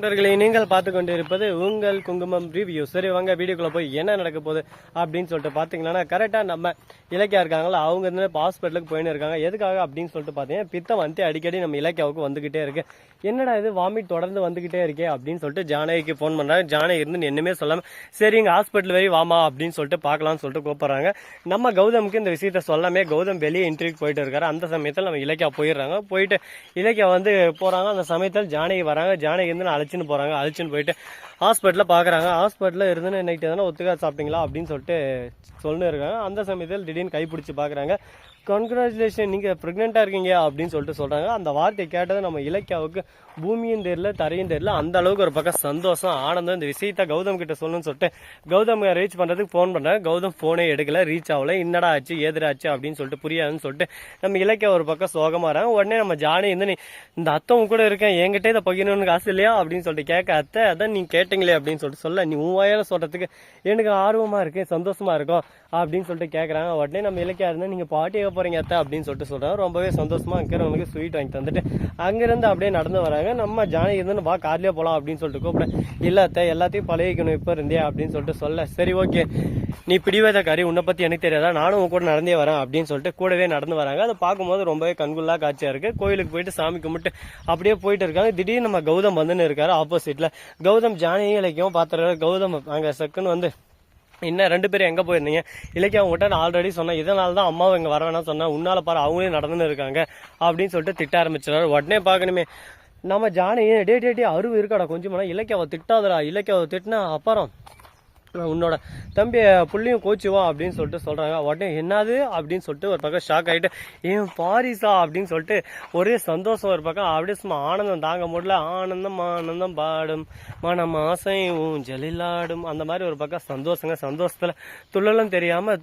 நண்பர்களை நீங்கள் பார்த்து கொண்டு இருப்பது உங்கள் குங்குமம் ரிவ்யூ சரி வாங்க வீடியோக்குள்ள போய் என்ன நடக்க போகுது அப்படின்னு சொல்லிட்டு பார்த்தீங்கன்னா கரெக்டாக நம்ம இலக்கியா இருக்காங்களா அவங்க இருந்து ஹாஸ்பிட்டலுக்கு போயின்னு இருக்காங்க. எதுக்காக அப்படின்னு சொல்லிட்டு பார்த்தீங்கன்னா பித்தம் வந்து அடிக்கடி நம்ம இலக்கியாவுக்கு வந்துகிட்டே இருக்கு. என்னடா இது வாமிட் தொடர்ந்து வந்துகிட்டே இருக்கே அப்படின்னு சொல்லிட்டு ஜானகிக்கு ஃபோன் பண்றாங்க. ஜானகி இருந்து என்னமே சொல்லாம சரி இங்க ஹாஸ்பிட்டல் வரை வாமா அப்படின்னு சொல்லிட்டு பார்க்கலாம்னு சொல்லிட்டு கூப்பிடுறாங்க. நம்ம கௌதமுக்கு இந்த விஷயத்த சொல்லாமே கௌதம் வெளியே இன்டர்வியூக்கு போயிட்டு இருக்காரு. அந்த சமயத்தில் நம்ம இலக்கியா போயிடுறாங்க. போயிட்டு இலக்கியா வந்து போறாங்க. அந்த சமயத்தில் ஜானகி வராங்க. ஜானகி இருந்து அழைச்சின்னு போகிறாங்க அழைச்சின்னு போயிட்டு ஹாஸ்பிட்டலில் பார்க்குறாங்க ஹாஸ்பிட்டலில் இருந்து நைட்டு எதனா ஒத்துக்கா சாப்பிட்டீங்களா அப்படின்னு சொல்லிட்டு சொல்லிட்டு இருக்காங்க. அந்த சமயத்தில் திடீர்னு கைப்பிடிச்சி பார்க்குறாங்க கங்க்ராச்சுலேஷன் நீங்கள் ப்ரெக்னெண்ட்டாக இருக்கீங்க அப்படின்னு சொல்லிட்டு சொல்கிறாங்க அந்த வார்த்தை கேட்டது நம்ம இலக்கியாவுக்கு பூமியும் தெரியல தரையும் தெரியல. அந்த அளவுக்கு ஒரு பக்கம் சந்தோஷம் ஆனந்தம். இந்த விஷயத்த கௌதம் கிட்ட சொல்லணும்னு சொல்லிட்டு கௌதம் ரீச் பண்ணுறதுக்கு ஃபோன் பண்ணுறாங்க கௌதம் ஃபோனே எடுக்கல ரீச் ஆகல. என்னடா ஆச்சு எதிராச்சு அப்படின்னு சொல்லிட்டு புரியாதுன்னு சொல்லிட்டு நம்ம இலக்கியா ஒரு பக்கம் சோகமாக இருக்காங்க. உடனே நம்ம ஜானி இருந்து நீ இந்த அத்தவும் கூட இருக்கேன். என்கிட்ட இதை பகிரணும்னு காசு இல்லையா? அப்படின்னு சொல்லிட்டு கேட்க அத்தை அதான் நீ கேட்டீங்களே அப்படின்னு சொல்லிட்டு சொல்ல நீ உன் வாயால சொல்றதுக்கு எனக்கு ஆர்வமா இருக்கு சந்தோஷமா இருக்கும் அப்படின்னு சொல்லிட்டு கேட்குறாங்க உடனே நம்ம இலக்கியா இருந்தால் நீங்கள் பாட்டி கேட்க போறீங்க அத்தை அப்படின்னு சொல்லிட்டு சொல்றாங்க ரொம்பவே சந்தோஷமா இருக்கிறவங்களுக்கு ஸ்வீட் வாங்கி தந்துட்டு அங்கிருந்து அப்படியே நடந்து வராங்க. நம்ம ஜானகி இருந்து வா கார்லயே போலாம் அப்படின்னு சொல்லிட்டு கூப்பிடுறேன். இல்ல அத்தை எல்லாத்தையும் பழகிக்கணும் இப்போ இருந்தே அப்படின்னு சொல்லிட்டு சொல்ல. சரி ஓகே நீ பிடிவாத காரி உன்னை பத்தி எனக்கு தெரியாதா? நானும் உன் கூட நடந்தே வரேன் அப்படின்னு சொல்லிட்டு கூடவே நடந்து வராங்க. அதை பார்க்கும்போது ரொம்பவே கண்குள்ளா காட்சியா இருக்கு. கோயிலுக்கு போயிட்டு சாமி கும்பிட்டு அப்படியே போயிட்டு இருக்காங்க. திடீர்னு நம்ம கௌதம் வந்துன்னு இருக்காரு ஆப்போசிட்ல கௌதம் ஜானியும் இலக்கியம் பார்த்துருக்காரு கௌதம் அங்கே செக்குன்னு வந்து என்ன ரெண்டு பேரும் எங்கே போயிருந்தீங்க? இலக்கிய அவங்ககிட்ட நான் ஆல்ரெடி சொன்னேன். இதனால தான் அம்மாவை இங்கே வர வேணாம் சொன்னேன். உன்னால பாரு அவங்களே நடந்துன்னு இருக்காங்க அப்படின்னு சொல்லிட்டு திட்ட ஆரம்பிச்சிடாரு உடனே பார்க்கணுமே நம்ம ஜானி டே டே டே அருவு இருக்காடா கொஞ்சம் இலக்கியாவை திட்டாதடா இலக்கியாவை திட்டினா அப்புறம் உன்னோட தம்பி புள்ளியும் கோச்சுவா அப்படின்னு சொல்லிட்டு சொல்கிறாங்க உடனே என்னது அப்படின்னு சொல்லிட்டு ஒரு பக்கம் ஷாக் ஆகிட்டு ஏன் பாரிசா? அப்படின்னு சொல்லிட்டு ஒரே சந்தோஷம் ஒரு பக்கம். அப்படியே சும்மா ஆனந்தம் தாங்க முடியல. ஆனந்தம் ஆனந்தம் பாடும். மனம் ஆசையும் ஜலிலாடும் அந்த மாதிரி ஒரு பக்கம் சந்தோஷங்க. சந்தோஷத்தில் துள்ளலும் தெரியாமல்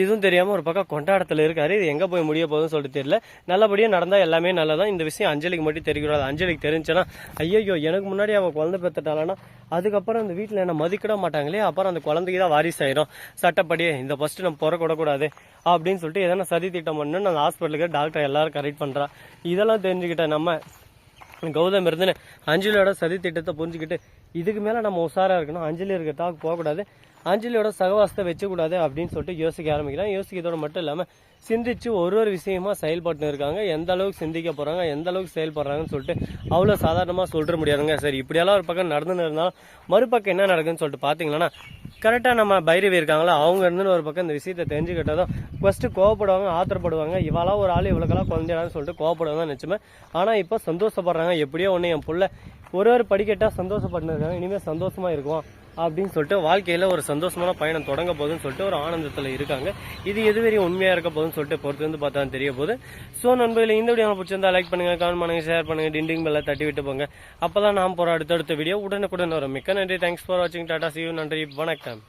இதுவும் தெரியாம ஒரு பக்கம் கொண்டாடத்துல இருக்காரு. இது எங்க போய் முடிய போகுதுன்னு சொல்லிட்டு தெரியல. நல்லபடியா நடந்தா எல்லாமே நல்லதான். இந்த விஷயம் அஞ்சலிக்கு மட்டும் தெரியக்கூடாது அஞ்சலிக்கு தெரிஞ்சுன்னா ஐயோ எனக்கு முன்னாடி அவன் குழந்தை பெற்றுட்டாலன்னா அதுக்கப்புறம் அந்த வீட்டில் என்ன மதிக்கிட மாட்டாங்களே அப்புறம் அந்த குழந்தைக்கு தான் வாரிசு ஆயிரும். சட்டப்படி இந்த ஃபர்ஸ்ட் நம்ம பிறக்கூடக்கூடாது அப்படின்னு சொல்லிட்டு எதனா சதி திட்டம் பண்ணு அந்த ஹாஸ்பிட்டலுக்கு டாக்டர் எல்லாரும் கரெக்ட் பண்றா. இதெல்லாம் தெரிஞ்சுக்கிட்ட நம்ம கௌதம் இருந்துன்னு அஞ்சலியோட சதி திட்டத்தை புரிஞ்சுக்கிட்டு இதுக்கு மேல நம்ம உஷாராக இருக்கணும். அஞ்சலி இருக்கிறதாக போகக்கூடாது. அஞ்சலியோட சகவாசத்தை வச்சக்கூடாது அப்படின்னு சொல்லிட்டு யோசிக்க ஆரம்பிக்கிறாங்க. யோசிக்கிறதோட மட்டும் இல்லாமல் சிந்திச்சு ஒரு ஒரு விஷயமா செயல்பட்டு இருக்காங்க. எந்த அளவுக்கு சிந்திக்க போகிறாங்க எந்த அளவுக்கு செயல்படுறாங்கன்னு சொல்லிட்டு அவ்வளோ சாதாரணமாக சொல்லிட முடியாதுங்க. சரி இப்படியெல்லாம் ஒரு பக்கம் நடந்துன்னு இருந்தாலும் மறுபக்கம் என்ன நடக்குதுன்னு சொல்லிட்டு பார்த்தீங்கன்னா கரெக்டாக நம்ம பைரவி இருக்காங்களா? அவங்க இருந்து ஒரு பக்கம் இந்த விஷயத்தை தெரிஞ்சுக்கிட்டதும் ஃபஸ்ட்டு கோவப்படுவாங்க ஆத்திரப்படுவாங்க. இவளாம் ஒரு ஆள் இவ்வளோக்கெல்லாம் குழந்தையான்னு சொல்லிட்டு கோவப்படுவாங்க நினச்சுமே. ஆனால் இப்போ சந்தோஷப்படுறாங்க. எப்படியோ ஒன்று என் பிள்ளை ஒரு ஒரு படிக்கட்டா சந்தோஷப்பட்டு இருக்காங்க இனிமே சந்தோஷமா இருக்கும் அப்படின்னு சொல்லிட்டு வாழ்க்கையில ஒரு சந்தோஷமான பயணம் தொடங்க போகுதுன்னு சொல்லிட்டு ஒரு ஆனந்தத்துல இருக்காங்க. இது எதுவரையும் உண்மையாக உண்மையா இருக்க போகுதுன்னு சொல்லிட்டு பொறுத்து வந்து பார்த்தா தெரிய போகுது. ஸோ நண்பர்களே இந்த வீடியோ பிடிச்சிருந்தா லைக் பண்ணுங்க கமெண்ட் பண்ணுங்க ஷேர் பண்ணுங்க டிண்டிங் பெல்ல தட்டி விட்டு போங்க. அப்பதான் நாம் போற அடுத்தடுத்த வீடியோ உடனுக்குடன் வரும். மிக்க நன்றி. தேங்க்ஸ் ஃபார் வாட்சிங் டாடா சியூ நன்றி. வணக்கம்.